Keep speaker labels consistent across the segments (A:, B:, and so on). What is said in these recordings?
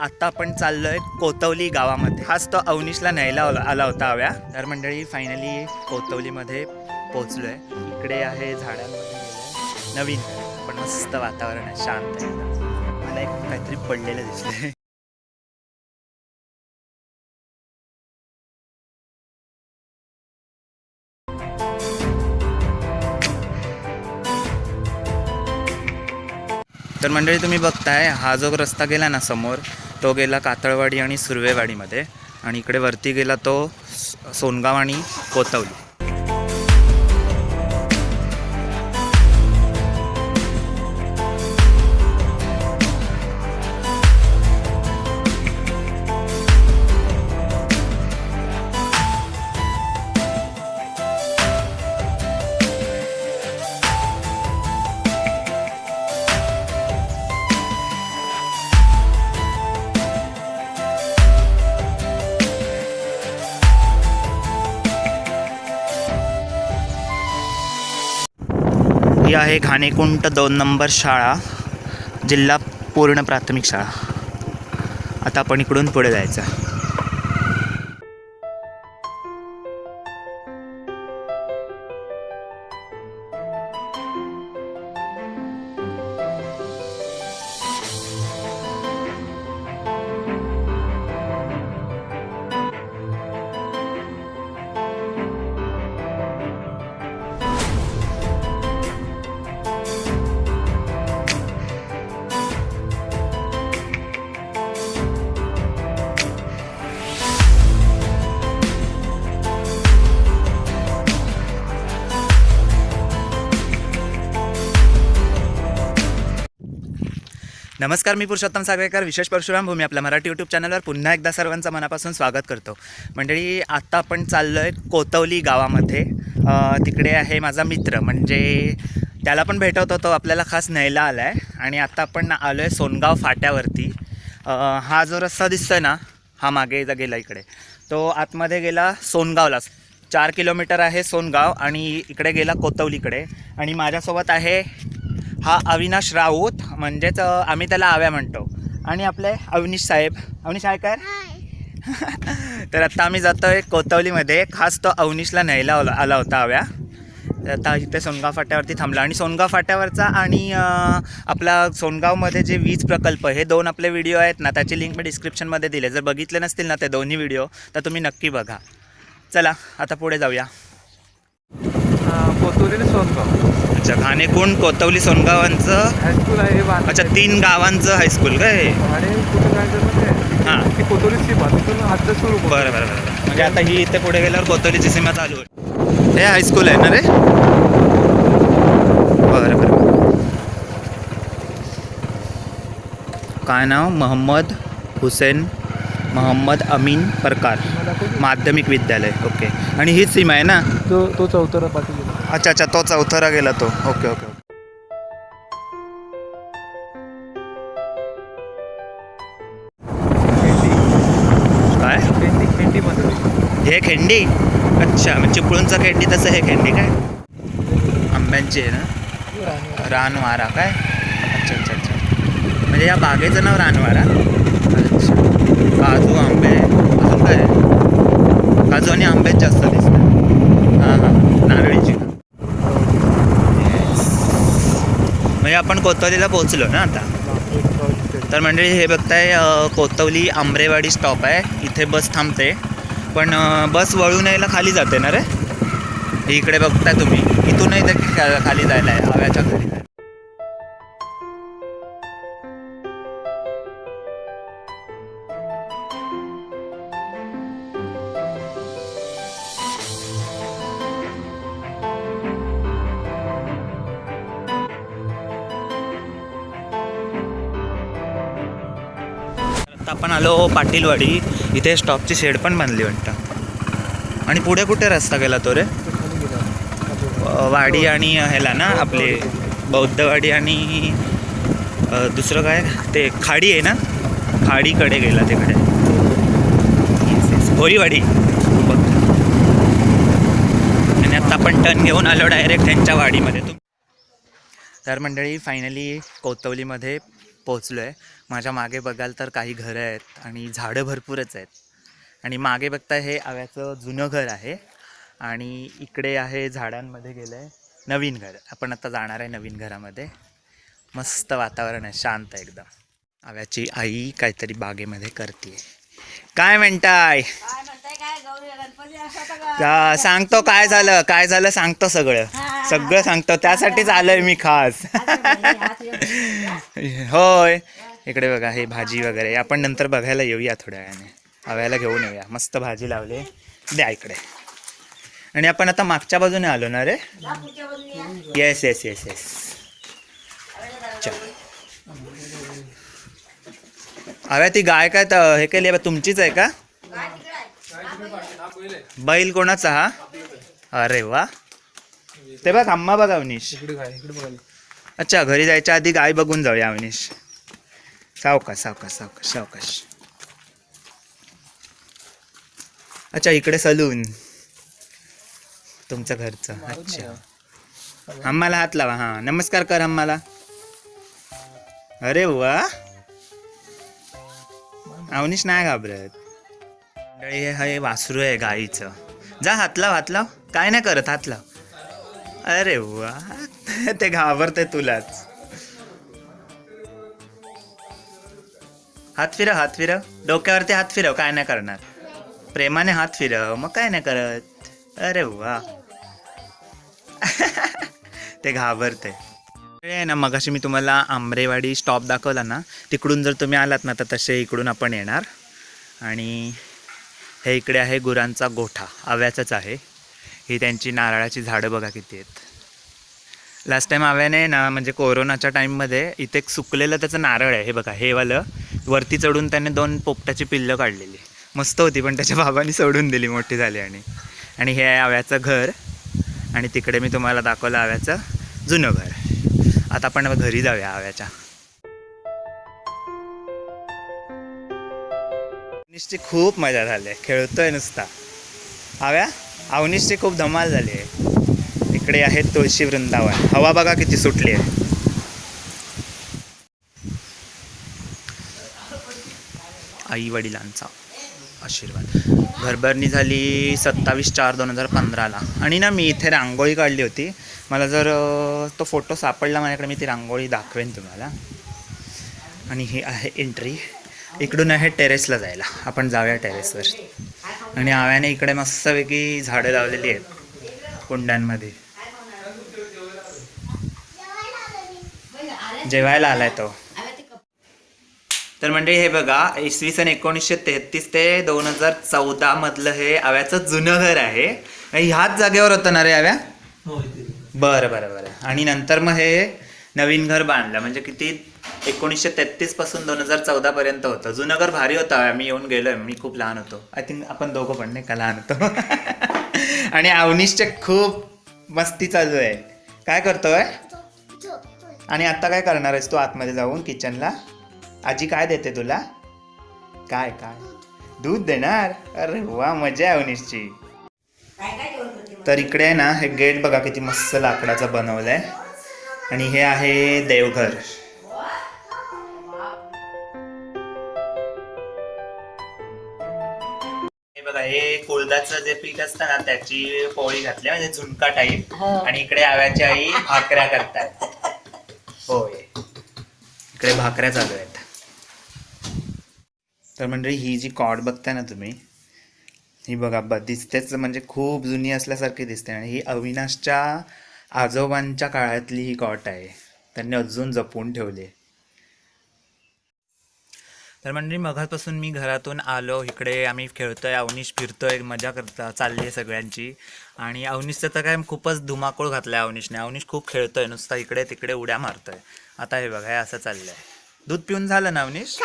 A: आत्ता आपण चाललोय कोतवली गावामध्ये. हाच तो अवनीशला न्यायला आला होता हव्या. तर मंडळी फायनली कोतवलीमध्ये पोहोचलोय. इकडे आहे झाडांमध्ये नवीन पण मस्त वातावरण आहे शांत आहे. मला एक काहीतरी पडलेलं दिसलंय. तर मंडळी तुम्ही बघताय हा जो रस्ता गेला ना समोर तो गेला कातळवाडी आणि सुर्वेवाडीमध्ये. आणि इकडे वरती गेला तो सोनगाव आणि कोतवली. आहे घाणेकुंट दोन नंबर शाळा जिल्हा पूर्ण प्राथमिक शाळा. आता आपण इकडून पुढे जायचं. नमस्कार मी पुरुषोत्तम सागरेकर विशेष परशुराम भूमी आपल्या मराठी यूट्यूब चॅनलवर पुन्हा एकदा सर्वांचं मनापासून स्वागत करतो. मंडळी आत्ता आपण चाललो आहे कोतवली गावामध्ये. तिकडे आहे माझा मित्र म्हणजे त्याला पण भेटवत होतो आपल्याला खास न्यायला आला आहे आणि आत्ता आपण आलो आहे सोनगाव फाट्यावरती. हा जो रस्ता दिसतोय ना हा मागे जा गेला इकडे. तो आतमध्ये गेला सोनगावला. चार किलोमीटर आहे सोनगाव आणि इकडे गेला कोतवलीकडे. आणि माझ्यासोबत आहे हा अविनाश राऊत म्हणजेच आम्ही त्याला आव्या म्हणतो. आणि आपले अविनीश साहेब. अविनीश आहे काय तर आता आम्ही जातोय कोतवलीमध्ये. खास तो अवनीशला न्यायला आला आला होता आव्या. तर आता इथे सोनगाव फाट्यावरती थांबला. आणि सोनगाव फाट्यावरचा आणि आपला सोनगावमध्ये जे वीज प्रकल्प हे दोन आपले व्हिडिओ आहेत ना त्याची लिंक मी डिस्क्रिप्शनमध्ये दिले जर बघितले नसतील ना ते दोन्ही व्हिडिओ तर तुम्ही नक्की बघा. चला आता पुढे जाऊया.
B: कोतुरी सोनगाव.
A: अच्छा घाणेकुंड कोतवली सोनगावांचं
B: हायस्कूल आहे बांध-
A: अच्छा तीन गावांचं हायस्कूल काय
B: म्हणजे
A: हां. बरं बरं बरं म्हणजे आता ही इथे पुढे गेल्यावर कोतवलीची सीमा चालू आहे हे हायस्कूल आहे ना रे? बरं बरं काय नाव? मोहम्मद हुसेन मोहम्मद अमीन परकार माध्यमिक विद्यालय. ओके. आणि हीच सीमा आहे ना?
B: तो तो चौथरा पाठी गेला
A: अच्छा अच्छा तो चौथरा गेला तो. ओके ओके काय?
B: खेंडी खेंडी
A: हे खेंडी? अच्छा म्हणजे चिपळूणचा खेंडी तसं हे खेंडी काय? आंब्यांची आहे ना? रानवारा काय? अच्छा अच्छा अच्छा. म्हणजे या बागेचं नाव रानवारा? अच्छा. काजू आंबे अजून काय? काजू आणि आंबेच जास्त दिसतात. हां हां. नारळीची. म्हणजे आपण कोतवलीला पोहोचलो ना आता. तर मंडळी हे बघताय कोतवली आंबरेवाडी स्टॉप आहे. इथे बस थांबते. पण बस वळून यायला खाली जाते ना रे? इकडे बघताय तुम्ही. इथूनही ते खाली जायला आहे हव्याच्या घरी आता आपण आलो पाटीलवाडी. इथे स्टॉपची शेड पण बांधली वाटतं. आणि पुढे कुठे रस्ता गेला तो रे? वाडी आणि ह्याला ना आपले बौद्धवाडी आणि दुसरं काय? ते खाडी आहे ना? खाडीकडे गेला तिकडे. होरीवाडी. बघ. आणि आता आपण टर्न घेऊन आलो डायरेक्ट त्यांच्या वाडीमध्ये. तर मंडळी फायनली कोतवलीमध्ये पोचलो आहे माझ्या मागे बघाल तर काही घरं आहेत आणि झाडं भरपूरच आहेत. आणि मागे बघता हे आव्याचं जुनं घर आहे. आणि इकडे आहे झाडांमध्ये गेलं आहे नवीन घर. आपण आता जाणार आहे नवीन घरामध्ये. मस्त वातावरण आहे शांत एकदम. आव्याची आई काहीतरी बागेमध्ये करते काय म्हणताय? सांगतो काय झालं काय झालं सांगतो सगळं. सगळं सांगतो. त्यासाठीच आलोय मी खास. होय. इकडे बघा हे भाजी वगैरे. आपण नंतर बघायला येऊया थोड्या वेळाने. आव्याला घेऊन येऊया. मस्त भाजी लावली. द्या इकडे. आणि आपण आता मागच्या बाजूने आलो ना रे? येस येस येस येस आव्या ती गाय काय त- हे केली तुमचीच आहे का? बैल कोणाचा हा? अरे वा. ते बघ अम्मा बघा अवनीश. अच्छा घरी जायच्या आधी गाय बघून जाऊया अवनीश. सावकाश सावकाश सावकाश सावकाश. अच्छा इकडे सलून. तुमचं घरचं. अच्छा. आम्हाला हात लावा हां. नमस्कार कर आम्हाला. अरे वा. अवनीश नाही घाबरत. मंडळी हे हे वासरू आहे गाईचं. जा हात लाव हात लाव काय नाही करत हात लाव अरे वा ते घाबरते तुलाच. हात फिरव हात फिरव. डोक्यावरती हात फिरव काय नाही करणार. प्रेमाने हात फिरव मग काय नाही करत. अरे वा. ते घाबरते हे ना मगाशी मी तुम्हाला आंबरेवाडी स्टॉप दाखवला ना तिकडून जर तुम्ही आलात ना तर तसे इकडून आपण येणार. आणि हे इकडे आहे गुरांचा गोठा आव्याचाच आहे. ही त्यांची नारळाची झाडं बघा किती आहेत. लास्ट टाईम आव्याने ना म्हणजे कोरोनाच्या टाईममध्ये इथे एक सुकलेलं त्याचं नारळ आहे हे बघा हे वालं. वरती चढून त्याने दोन पोपटाची पिल्लं काढलेली. मस्त होती पण त्याच्या बाबांनी सोडून दिली मोठी झाली आणि. आणि हे आहे आव्याचं घर. आणि तिकडे मी तुम्हाला दाखवलं आव्याचं जुनं घर. आता आपण घरी जाऊया आव्याच्या. अवनीशची खूप मजा झाली. आहे खेळतोय नुसता. आव्या अवनीशची खूप धमाल झाली आहे. इकडे आहे तुळशी वृंदावन. हवा बघा किती सुटली आहे. आई वडिलांचा आशीर्वाद. भरभरणी झाली सत्तावीस चार दोन हजार पंधराला. आणि ना मी इथे रांगोळी काढली होती. मला जर तो फोटो सापडला माझ्याकडे मी ती रांगोळी दाखवेन तुम्हाला. आणि ही आहे एंट्री इकडून आहे टेरेसला जायला. आपण जाऊया टेरेसवर. आणि आव्याने इकडे मस्तपैकी झाडं लावलेली आहेत कुंड्यांमध्ये. जेवायला आलाय तो. तर म्हणजे हे बघा इसवी सन एकोणीसशे तेहतीस ते दोन हजार चौदा मधलं हे आव्याचं जुनं घर आहे. ह्याच जागेवर होतं ना रे आव्या? बरं बरं बरं. आणि नंतर मग हे नवीन घर बांधलं. म्हणजे किती एकोणीसशे तेहतीसपासून दोन हजार चौदा पर्यंत होतं. जुनं घर भारी होता. आम्ही येऊन गेलोय मी खूप लहान होतो. आय थिंक आपण दोघं पण नाही का लहान होतो? आणि अवनीशचे खूप मस्ती चालू आहे. काय करतोय? आणि आता काय करणार आहेस तू आतमध्ये जाऊन किचनला? आजी काय देते तुला? काय काय? दूध देणार? अरे वा मजा आहे अवनीशची. तर इकडे आहे ना हे गेट बघा किती मस्त लाकडाचं बनवलंय. आणि हे आहे देवघर. हे हे कोळदाचं जे पीठ असतं ना त्याची पोळी घातली म्हणजे झुणका टाईप. आणि इकडे आव्याची आई भाकऱ्या करतात. होय. इकडे भाकऱ्या चालू आहेत. तर म्हणजे ही जी कॉड बघताय ना तुम्ही ही बघा ब दिसतेच म्हणजे खूप जुनी असल्यासारखी दिसते. आणि ही अविनाशच्या आजोबांच्या काळातली ही कॉट आहे. त्यांनी अजून जपून ठेवली तर म्हणजे मघापासून मी घरातून आलो. इकडे आम्ही खेळतोय अवनीश फिरतोय मजा करता चालली आहे सगळ्यांची. आणि अवनीशचं तर काय खूपच धुमाकूळ घातलाय अवनीशने. अवनीश खूप खेळतोय नुसता इकडे तिकडे उड्या मारतोय. आता हे बघा हे असं चाललंय. दूध पिऊन झालं ना अवनीश?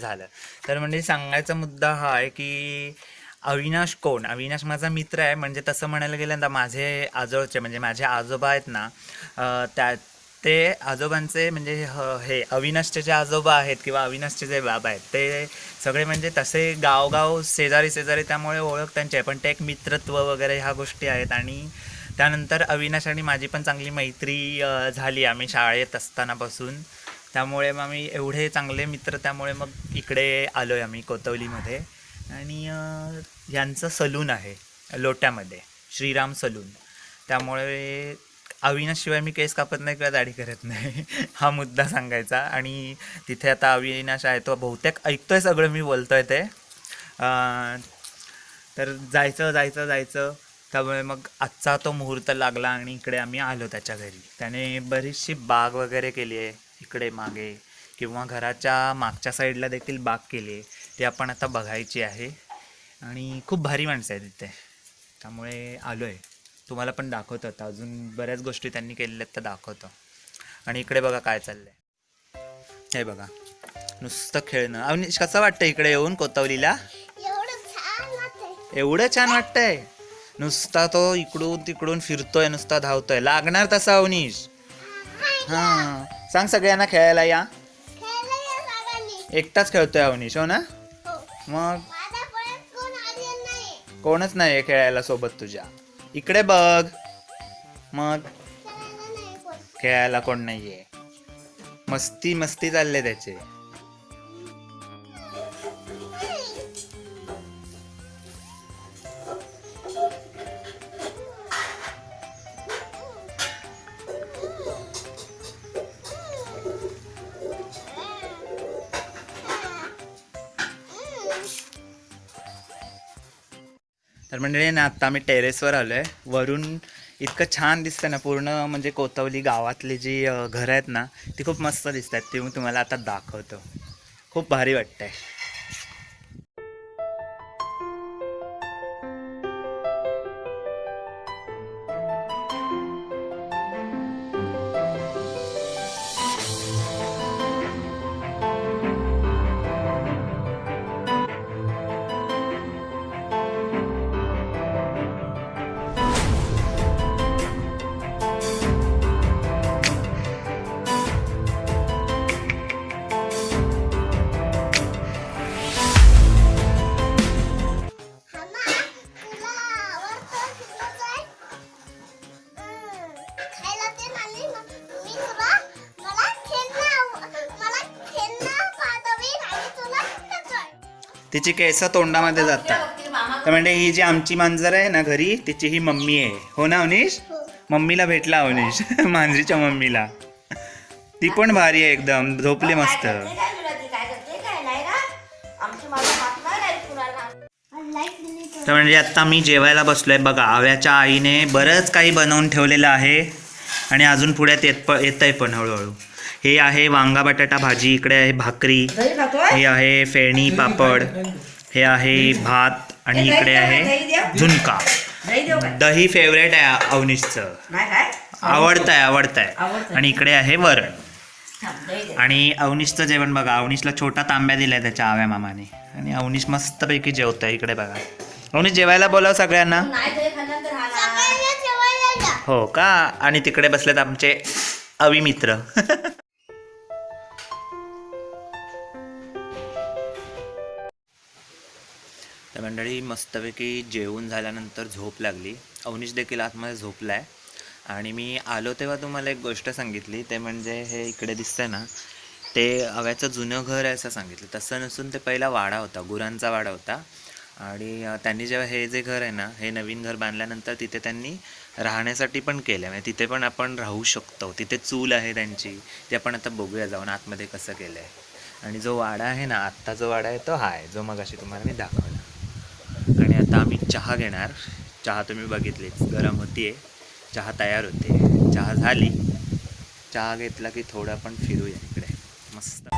A: झालं. तर म्हणजे सांगायचा मुद्दा हा आहे की अविनाश कोण? अविनाश माझा मित्र आहे. म्हणजे तसं म्हणायला गेलं ना माझे आजोळचे म्हणजे माझे आजोबा आहेत ना त्या ते आजोबांचे म्हणजे ह- हे अविनाशचे जे आजोबा आहेत किंवा अविनाशचे जे बाबा आहेत ते सगळे म्हणजे तसे गावगाव शेजारी शेजारी त्यामुळे ओळख त्यांची आहे. पण ते एक मित्रत्व वगैरे ह्या गोष्टी आहेत. आणि त्यानंतर अविनाश आणि माझी पण चांगली मैत्री झाली आम्ही शाळेत असतानापासून त्यामुळे मग आम्ही एवढे चांगले मित्र त्यामुळे मग इकडे आलो आहे आम्ही कोतवलीमध्ये. आणि यांचं सलून आहे लोट्यामध्ये श्रीराम सलून. त्यामुळे अविनाशिवाय मी केस कापत नाही किंवा दाढी करत नाही. हा मुद्दा सांगायचा. आणि तिथे आता अविनाश आहे तो बहुतेक ऐकतोय सगळं मी बोलतोय ते. तर जायचं जायचं जायचं. त्यामुळे मग आजचा तो मुहूर्त लागला आणि इकडे आम्ही आलो त्याच्या घरी. त्याने बरीचशी बाग वगैरे केली आहे इकडे मागे. किंवा घराच्या मागच्या साईडला देखील बाग केली आहे. ती आपण आता बघायची आहे. आणि खूप भारी माणसं आहे तिथे. त्यामुळे आलो आहे तुम्हाला पण दाखवतो आता. अजून बऱ्याच गोष्टी त्यांनी केलेल्या आहेत तर दाखवतो. आणि इकडे बघा काय चाललंय. हे बघा. नुसतं खेळणं. अवनीश कसं वाटतं इकडे येऊन कोतवलीला?
C: एवढं छान वाटतंय.
A: नुसता तो इकडून तिकडून फिरतोय नुसता धावतोय. लागणार तसा अवनीश? हा. सांग सगळ्यांना खेळायला या. एकटाच खेळतोय अवनीश हो ना?
C: हो.
A: मग? कोणच नाही खेळायला सोबत तुझ्या. इकडे बघ. मग
C: खेळायला कोण
A: नाहीये. मस्ती मस्ती चालले त्याचे. तर मंडळी ना आत्ता आम्ही टेरेसवर आलो आहे वरून इतकं छान दिसतं ना पूर्ण म्हणजे कोतवली गावातली जी घरं आहेत ना ती खूप मस्त दिसतात. ती मी तुम्हाला आता दाखवतो. खूप भारी वाटतंय. तिची केस तोंडामध्ये जातात. तर म्हणजे ही जी आमची मांजर आहे ना घरी तिची ही मम्मी आहे. हो ना अवनीश?
C: हो.
A: मम्मीला भेटला अवनीश. मांजरीच्या मम्मीला. ती पण भारी आहे एकदम. झोपली मस्त.
C: तर.
A: म्हणजे आता मी जेवायला बसलोय. बघा आव्याच्या आईने बरंच काही बनवून ठेवलेलं आहे. आणि अजून पुढ्यात येत प येत आहे पण हळूहळू. हे आहे वांगा बटाटा भाजी इकडे आहे भाकरी. हे आहे फेणी पापड. हे आहे भात आणि इकडे आहे झुणका.
C: दही
A: फेवरेट आहे अवनीशचं.
C: नाही काय?
A: आवडतंय आवडतंय.
C: आवडतंय.
A: आणि इकडे आहे वरण. आणि अवनीशचं जेवण बघा अवनीशला छोटा तांब्या दिलाय त्याच्या आव्या मामाने. आणि अवनीश मस्तपैकी जेवतोय इकडे बघा. अवनीश जेवायला बोलाव सगळ्यांना. हो का? आणि तिकडे बसलेत आमचे अविमित्र. तर मंडळी मस्तपैकी जेवून झाल्यानंतर झोप लागली. अवनीश देखील आतमध्ये झोपला आहे आणि मी आलो तेव्हा तुम्हाला एक गोष्ट सांगितली. ते म्हणजे हे इकडे दिसतंय ना ते अव्याचं जुनं घर आहे असं सांगितलं. तसं नसून ते पहिला वाडा होता गुरांचा वाडा होता. आणि त्यांनी जेव्हा हे जे घर आहे ना हे नवीन घर बांधल्यानंतर तिथे त्यांनी राहण्यासाठी पण केलं म्हणजे तिथे पण आपण राहू शकतो. तिथे चूल आहे त्यांची ते आपण आता बघूया जाऊन आतमध्ये कसं केलं आहे आणि जो वाडा आहे ना आत्ता जो वाडा आहे तो हा आहे जो मग अशी तुम्हाला मी दाखवला. चहा घेणार. चहा तुम्ही बघितलीच. गरम होतीये. चहा तयार होते. चहा झाली. चहा घेतला की थोडं आपण फिरूया इकडे. मस्त.